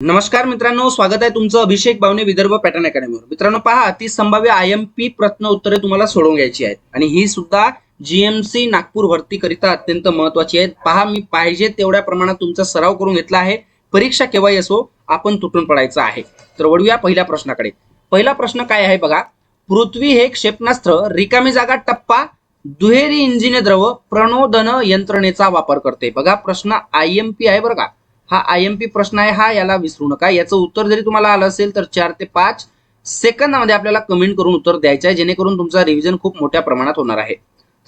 नमस्कार मित्रांनो स्वागत आहे तुमचं अभिषेक बावने विदर्भ पॅटर्न अकॅडमीवर. मित्रांनो पहा ती संभाव्य आय एम पी प्रश्न उत्तरे तुम्हाला सोडवून घ्यायची आहेत. आणि ही सुद्धा जीएमसी नागपूर भरतीकरिता अत्यंत महत्वाची आहेत. पहा मी पाहिजे तेवढ्या प्रमाणात तुमचा सराव करून घेतला आहे. परीक्षा केव्हाही असो आपण तुटून पडायचं आहे. तर वळूया पहिल्या प्रश्नाकडे. पहिला प्रश्न काय आहे बघा? पृथ्वी हे क्षेपणास्त्र रिकामी जागा टप्पा दुहेरी इंजिने द्रव प्रणोदन यंत्रणेचा वापर करते. बघा प्रश्न आय एम पी आहे बरं का? हा आय एम पी प्रश्न आहे हा याला विसरू नका. याचं उत्तर जरी तुम्हाला आलं असेल तर चार ते पाच सेकंदामध्ये आपल्याला कमेंट करून उत्तर द्यायचं आहे जेणेकरून तुमचा रिव्हिजन खूप मोठ्या प्रमाणात होणार आहे.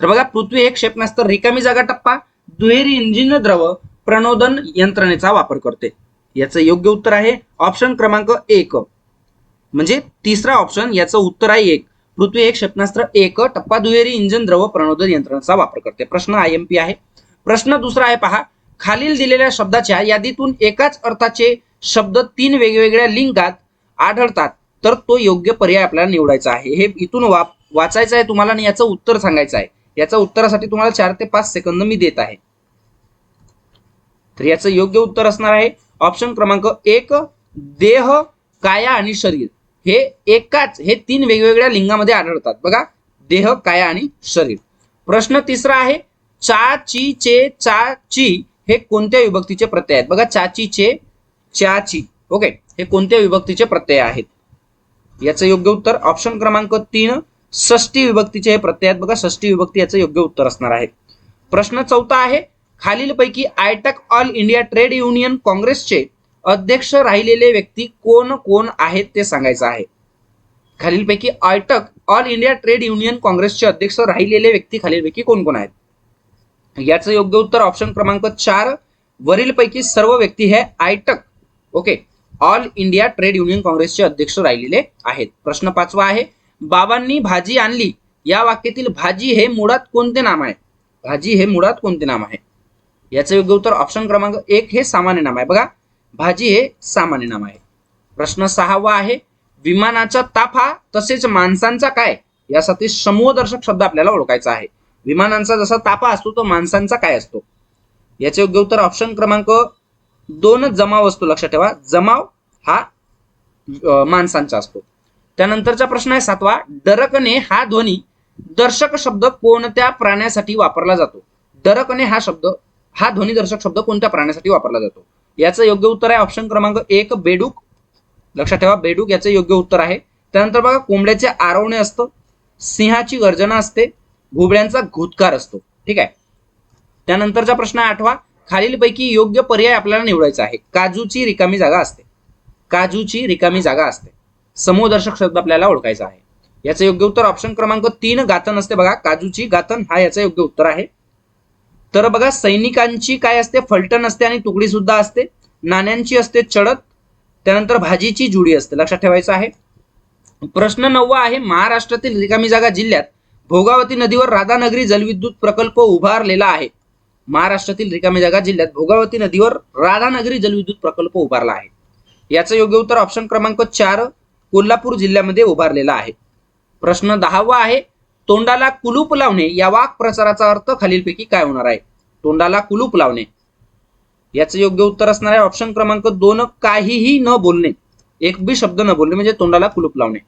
तर बघा पृथ्वी एक क्षेपणास्त्र रिकामी जागा टप्पा दुहेरी इंजिन द्रव प्रणोदन यंत्रणेचा वापर करते. याचं योग्य उत्तर आहे ऑप्शन क्रमांक एक. म्हणजे तिसरा ऑप्शन याचं उत्तर आहे एक. पृथ्वी एक क्षेपणास्त्र एक टप्पा दुहेरी इंजिन द्रव प्रणोदन यंत्रणेचा वापर करते. प्रश्न आय एम पी आहे. प्रश्न दुसरा आहे पहा. खालील दिलेल्या शब्दाच्या यादीतून एकाच अर्थाचे शब्द तीन वेगवेगळ्या लिंगात आढळतात. तर तो योग्य पर्याय आपल्याला निवडायचा आहे. हे इथून वा वाचायचं आहे तुम्हाला आणि याचं उत्तर सांगायचं आहे. याच्या उत्तरासाठी तुम्हाला चार ते पाच सेकंद मी देत आहे. तर याचं योग्य उत्तर असणार आहे. ऑप्शन क्रमांक एक देह काया आणि शरीर. हे एकाच हे तीन वेगवेगळ्या लिंगामध्ये आढळतात. बघा देह काया आणि शरीर. प्रश्न तिसरा आहे. चा ची चे चा ची हे कोणत्या विभक्तीचे प्रत्यय आहेत? बघा चाची. ओके? हे कोणत्या विभक्तीचे प्रत्यय आहेत? याचं योग्य उत्तर ऑप्शन क्रमांक तीन षष्टी विभक्तीचे हे प्रत्यय आहेत. बघा षष्टी विभक्ती याचं योग्य उत्तर असणार आहे. प्रश्न चौथा आहे खालीलपैकी AITUC all India trade union काँग्रेसचे अध्यक्ष राहिलेले व्यक्ती कोण कोण आहेत ते सांगायचं आहे. खालीलपैकी AITUC all India trade union काँग्रेसचे अध्यक्ष राहिलेले व्यक्ती खालीलपैकी कोण कोण आहेत? याचं योग्य उत्तर ऑप्शन क्रमांक चार वरीलपैकी सर्व व्यक्ती हे AITUC okay all India trade union काँग्रेसचे अध्यक्ष राहिलेले आहेत. प्रश्न पाचवा आहे बाबांनी भाजी आणली या वाक्यातील भाजी हे मुळात कोणते नाम आहे? भाजी हे मुळात कोणते नाम आहे? याचं योग्य उत्तर ऑप्शन क्रमांक एक हे सामान्य नाम आहे. बघा भाजी हे सामान्य नाम आहे. प्रश्न सहावा आहे विमानाचा ताफा तसेच माणसांचा काय? यासाठी समूहदर्शक शब्द आपल्याला ओळखायचा आहे. विमानांचा जसा तापा असतो तो माणसांचा काय असतो? याचे योग्य उत्तर ऑप्शन क्रमांक दोन जमाव असतो लक्षात ठेवा. जमाव हा माणसांचा असतो. त्यानंतरचा प्रश्न आहे सातवा. डरकणे हा ध्वनी दर्शक शब्द कोणत्या प्राण्यासाठी वापरला जातो? डरकणे हा शब्द हा ध्वनीदर्शक शब्द कोणत्या प्राण्यासाठी वापरला जातो? याचं योग्य उत्तर आहे ऑप्शन क्रमांक एक बेडूक. लक्षात ठेवा बेडूक याचं योग्य उत्तर आहे. त्यानंतर बघा कोंबड्याचे आरवणे असतं. सिंहाची गर्जना असते. घुबड्यांचा घुतकार असतो. ठीक आहे? त्यानंतरचा प्रश्न आठवा. खालीलपैकी योग्य पर्याय आपल्याला निवडायचा आहे. काजूची रिकामी जागा असते. काजूची रिकामी जागा असते. समूहदर्शक शब्द आपल्याला ओळखायचा आहे. याचं योग्य उत्तर ऑप्शन क्रमांक तीन गातन असते बघा. काजूची गातन हा याचं योग्य उत्तर आहे. तर बघा सैनिकांची काय असते? फलटण असते आणि तुकडी सुद्धा असते. नाण्यांची असते चढत. त्यानंतर भाजीची जुडी असते. लक्षात ठेवायचं आहे. प्रश्न नववा आहे महाराष्ट्रातील रिकामी जागा जिल्ह्यात भोगावती नदीवर राधानगरी जलविद्युत प्रकल्प उभारलेला आहे. महाराष्ट्रातील रिकामी जागा जिल्ह्यात भोगावती नदीवर राधानगरी जलविद्युत प्रकल्प उभारला आहे. याचं योग्य उत्तर ऑप्शन क्रमांक चार कोल्हापूर जिल्ह्यामध्ये उभारलेला आहे. प्रश्न दहावा आहे तोंडाला कुलूप लावणे या वाक प्रचाराचा अर्थ खालीलपैकी काय होणार आहे? तोंडाला कुलूप लावणे. याचं योग्य उत्तर असणार आहे ऑप्शन क्रमांक दोन काहीही न बोलणे. एक बी शब्द न बोलणे म्हणजे तोंडाला कुलूप लावणे.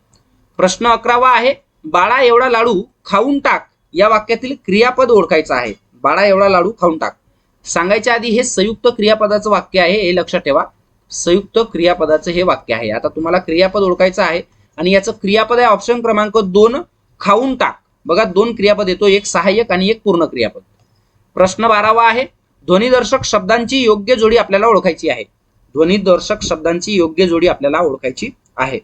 प्रश्न अकरावा आहे बाळा एवढा लाडू खाऊन टाक. या वाक्यातील क्रियापद ओळखायचं आहे. बाळा एवढा लाडू खाऊन टाक. सांगायच्या आधी हे संयुक्त क्रियापदाचं वाक्य आहे हे लक्षात ठेवा. संयुक्त क्रियापदाचं हे वाक्य आहे. आता तुम्हाला क्रियापद ओळखायचं आहे आणि याचं क्रियापद आहे ऑप्शन क्रमांक दोन खाऊन टाक. बघा दोन क्रियापद येतो. एक सहाय्यक आणि एक पूर्ण क्रियापद. प्रश्न बारावा आहे. ध्वनिदर्शक शब्दांची योग्य जोडी आपल्याला ओळखायची आहे. ध्वनिदर्शक शब्दांची योग्य जोडी आपल्याला ओळखायची आहे.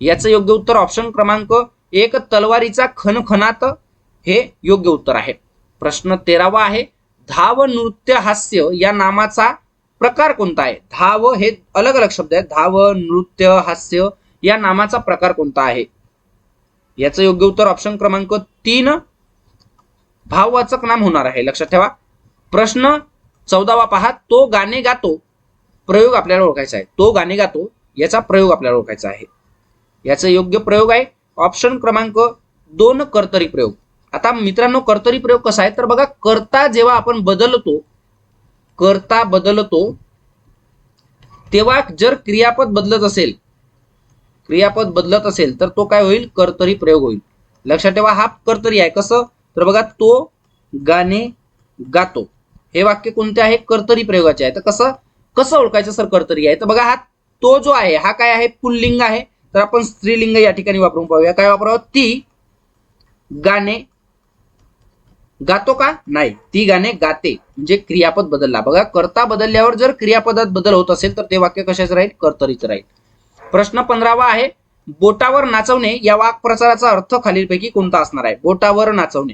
याचं योग्य उत्तर ऑप्शन क्रमांक एक तलवारीचा खनखनात हे योग्य उत्तर आहे. प्रश्न तेरावा आहे धाव नृत्य हास्य या नामाचा प्रकार कोणता आहे? धाव हे अलग अलग शब्द आहेत. धाव नृत्य हास्य या नामाचा प्रकार कोणता आहे? याचं योग्य उत्तर ऑप्शन क्रमांक तीन भाववाचक नाम होणार आहे. लक्षात ठेवा. प्रश्न चौदावा पहा. तो गाणे गातो प्रयोग आपल्याला ओळखायचा आहे. तो गाणे गातो याचा प्रयोग आपल्याला ओळखायचा आहे. याचा योग्य प्रयोग आहे. ऑप्शन क्रमांक दोन कर्तरी प्रयोग. आता मित्रांनो कर्तरी प्रयोग कसा आहे? तर बघा करता जेव्हा आपण बदलतो करता बदलतो तेव्हा जर क्रियापद बदलत असेल क्रियापद बदलत असेल तर तो काय होईल? कर्तरी प्रयोग होईल. लक्षात ठेवा हा कर्तरी आहे. कसं? तर बघा तो गाणे गातो. हे वाक्य कोणते आहे? कर्तरी प्रयोगाचे आहे. तर कसं? कसं ओळखायचं? सर कर्तरी आहे. तर बघा हा तो जो आहे हा काय आहे? पुल्लिंग आहे. तर आपण स्त्रीलिंग या ठिकाणी वापरून पाहूया. काय वापरावं? ती गाणे गातो का? नाही. ती गाणे गाते. म्हणजे क्रियापद बदलला. बघा कर्ता बदलल्यावर जर क्रियापदात बदल होत असेल तर ते वाक्य कशाचं राहील? कर्तरीचं राहील. प्रश्न पंधरावा आहे. बोटावर नाचवणे या वाक्प्रचाराचा अर्थ खालीलपैकी कोणता असणार आहे? बोटावर नाचवणे.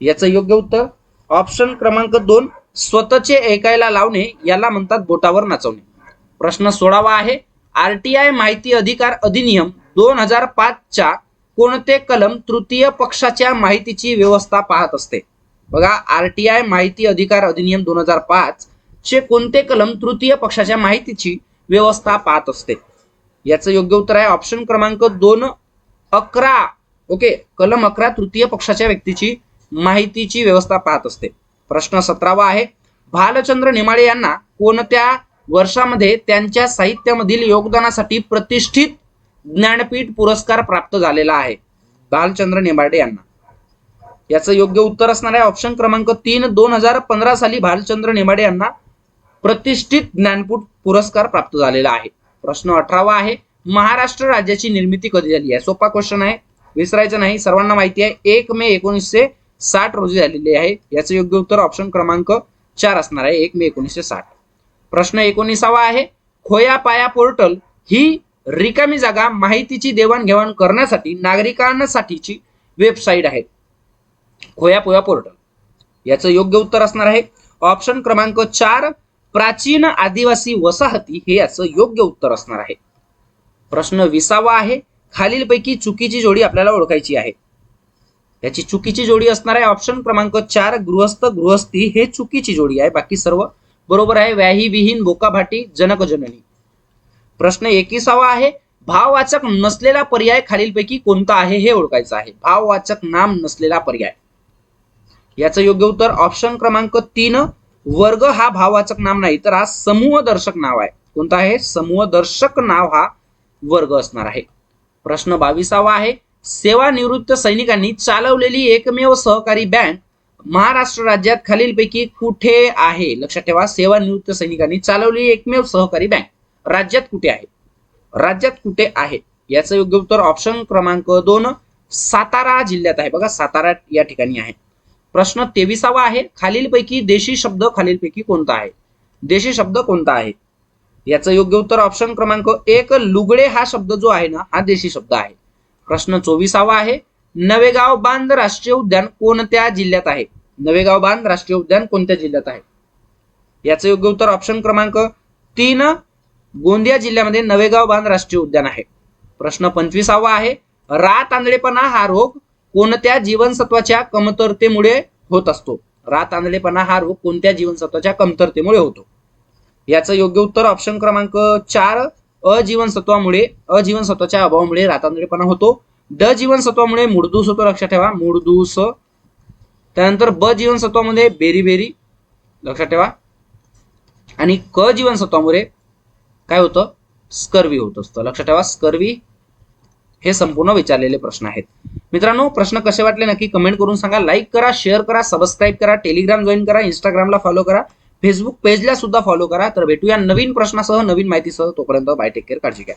याचं योग्य उत्तर? ऑप्शन क्रमांक दोन स्वतःचे ऐकायला लावणे याला म्हणतात बोटावर नाचवणे. प्रश्न सोळावा आहे. आरटीआय माहिती अधिकार अधिनियम दोन हजार पाचच्या कोणते कलम तृतीय पक्षाच्या माहितीची व्यवस्था पाहत असते? बघा आरटीआय माहिती अधिकार अधिनियम दोन हजार पाच चे कोणते कलम तृतीय पक्षाच्या माहितीची व्यवस्था पाहत असते? याचं योग्य उत्तर आहे ऑप्शन क्रमांक दोन अकरा. ओके कलम अकरा तृतीय पक्षाच्या व्यक्तीची माहितीची व्यवस्था पाहत असते. प्रश्न सतरावा आहे भालचंद्र नेमाळे यांना कोणत्या वर्षामध्ये त्यांच्या साहित्यामधील योगदानासाठी प्रतिष्ठित ज्ञानपीठ पुरस्कार प्राप्त झालेला आहे. भालचंद्र नेमाडे यांना. याचं योग्य उत्तर असणार आहे ऑप्शन क्रमांक तीन दोन हजार पंधरा साली भालचंद्र नेमाडे यांना प्रतिष्ठित ज्ञानपीठ पुरस्कार प्राप्त झालेला आहे. प्रश्न अठरावा आहे महाराष्ट्र राज्याची निर्मिती कधी झाली आहे? सोपा क्वेश्चन आहे विसरायचं नाही सर्वांना माहिती आहे एक मे एकोणीसशे साठ रोजी झालेली आहे. याचं योग्य उत्तर ऑप्शन क्रमांक चार असणार आहे एक मे एकोणीसशे साठ. प्रश्न एकोणीसावा आहे खोया पाया पोर्टल ही रिकामी जागा माहितीची देवाणघेवाण करण्यासाठी नागरिकांसाठीची वेबसाईट आहे. खोया पोया पोर्टल. याचं योग्य उत्तर असणार आहे. ऑप्शन क्रमांक चार प्राचीन आदिवासी वसाहती. हे याचं योग्य उत्तर असणार आहे. प्रश्न विसावा आहे. खालीलपैकी चुकीची जोडी आपल्याला ओळखायची आहे. याची चुकीची जोडी असणार आहे. ऑप्शन क्रमांक चार गृहस्थ गृहस्थी हे चुकीची जोडी आहे. बाकी सर्व बरोबर आहे व्याही विहीन बोकाभाटी जनक जननी. प्रश्न एकविसावा आहे भाववाचक नसलेला पर्याय खालीलपैकी कोणता आहे हे ओळखायचं आहे. भाववाचक नाम नसलेला पर्याय. याचं योग्य उत्तर ऑप्शन क्रमांक तीन वर्ग हा भाववाचक नाम नाही तर हा समूह दर्शक नाव आहे. कोणता आहे? समूह दर्शक नाव हा वर्ग असणार आहे. प्रश्न बावीसावा आहे सेवानिवृत्त सैनिकांनी चालवलेली एकमेव सहकारी बँक महाराष्ट्र राज्यात खालीलपैकी कुठे आहे? लक्षात ठेवा सेवानिवृत्त सैनिकांनी चालवलेली एकमेव सहकारी बँक. राज्यात कुठे आहे? राज्यात कुठे आहे? याचं योग्य उत्तर ऑप्शन क्रमांक दोन सातारा जिल्ह्यात आहे. बघा सातारा या ठिकाणी आहे. प्रश्न तेविसावा आहे. खालीलपैकी देशी शब्द खालीलपैकी कोणता आहे? देशी शब्द कोणता आहे? याचं योग्य उत्तर ऑप्शन क्रमांक एक लुगडे हा शब्द जो आहे ना हा देशी शब्द आहे. प्रश्न चोवीसावा आहे. नवेगाव बांध राष्ट्रीय उद्यान कोणत्या जिल्ह्यात आहे? नवेगाव बांध राष्ट्रीय उद्यान कोणत्या जिल्ह्यात आहे? याचं योग्य उत्तर ऑप्शन क्रमांक तीन गोंदिया जिल्ह्यामध्ये नवेगाव बांध राष्ट्रीय उद्यान आहे. प्रश्न पंचवीसावा आहे रात आंधळेपणा हा रोग कोणत्या जीवनसत्वाच्या कमतरतेमुळे होत असतो? रात आंधळेपणा हा रोग कोणत्या जीवनसत्वाच्या कमतरतेमुळे होतो? याचं योग्य उत्तर ऑप्शन क्रमांक चार अजीवनसत्वामुळे अजीवनसत्वाच्या अभावामुळे रातांधळेपणा होतो. ड जीवनसत्वामुळे मूळदूस होतो लक्षात ठेवा. मूळदूस त्यानंतर ब जीवनसत्वामध्ये बेरी बेरी. लक्षात ठेवा. आणि क जीवनसत्वामुळे काय होतं? स्कर्वी होत असतं. लक्षात ठेवा स्कर्वी हे संपूर्ण विचारलेले प्रश्न आहेत. मित्रांनो प्रश्न कसे वाटले नक्की कमेंट करून सांगा. लाईक करा शेअर करा सबस्क्राईब करा टेलिग्राम जॉईन करा इंस्टाग्रामला फॉलो करा फेसबुक पेजला सुद्धा फॉलो करा. तर भेटूया नवीन प्रश्नासह नवीन माहितीसह. तोपर्यंत बाय टेक केअर काळजी घ्या.